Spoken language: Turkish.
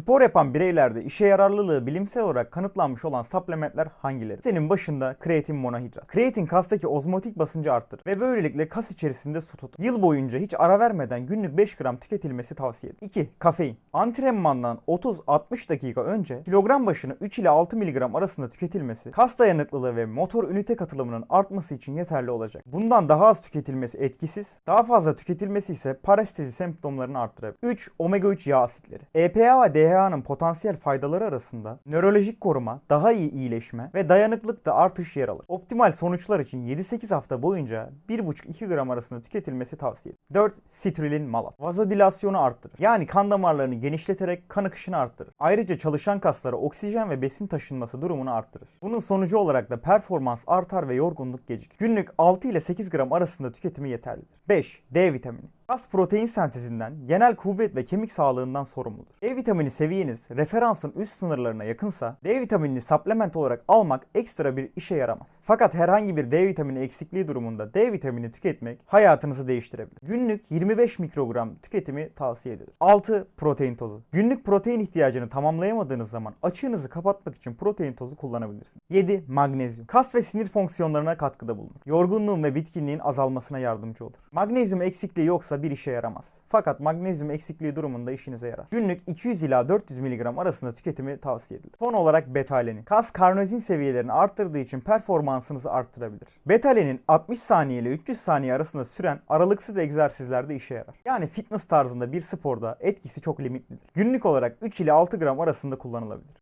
Spor yapan bireylerde işe yararlılığı bilimsel olarak kanıtlanmış olan supplementler hangileri? Senin başında kreatin monohidrat. Kreatin kastaki ozmotik basıncı arttırır ve böylelikle kas içerisinde su tutar. Yıl boyunca hiç ara vermeden günlük 5 gram tüketilmesi tavsiye edilir. 2. Kafein. Antrenmandan 30-60 dakika önce kilogram başına 3 ile 6 mg arasında tüketilmesi kas dayanıklılığı ve motor ünite katılımının artması için yeterli olacak. Bundan daha az tüketilmesi etkisiz, daha fazla tüketilmesi ise parestezi semptomlarını arttırabilir. 3. Omega 3 yağ asitleri. EPA ve DHA'nın potansiyel faydaları arasında nörolojik koruma, daha iyi iyileşme ve dayanıklılıkta artış yer alır. Optimal sonuçlar için 7-8 hafta boyunca 1,5-2 gram arasında tüketilmesi tavsiye edilir. 4. Sitrilin malat. Vazodilasyonu arttırır. Yani kan damarlarını genişleterek kan akışını arttırır. Ayrıca çalışan kaslara oksijen ve besin taşınması durumunu arttırır. Bunun sonucu olarak da performans artar ve yorgunluk gecikir. Günlük 6 ile 8 gram arasında tüketimi yeterlidir. 5. D vitamini. Kas protein sentezinden, genel kuvvet ve kemik sağlığından sorumludur. D vitamini seviyeniz referansın üst sınırlarına yakınsa D vitaminini supplement olarak almak ekstra bir işe yaramaz. Fakat herhangi bir D vitamini eksikliği durumunda D vitamini tüketmek hayatınızı değiştirebilir. Günlük 25 mikrogram tüketimi tavsiye edilir. 6. Protein tozu. Günlük protein ihtiyacını tamamlayamadığınız zaman açığınızı kapatmak için protein tozu kullanabilirsiniz. 7. Magnezyum. Kas ve sinir fonksiyonlarına katkıda bulunur. Yorgunluğun ve bitkinliğin azalmasına yardımcı olur. Magnezyum eksikliği yoksa bir işe yaramaz. Fakat magnezyum eksikliği durumunda işinize yarar. Günlük 200 ila 400 mg arasında tüketimi tavsiye edilir. Son olarak betalenin. Kas karnozin seviyelerini arttırdığı için performansınızı arttırabilir. Betalenin 60 saniye ile 300 saniye arasında süren aralıksız egzersizlerde işe yarar. Yani fitness tarzında bir sporda etkisi çok limitlidir. Günlük olarak 3 ile 6 gram arasında kullanılabilir.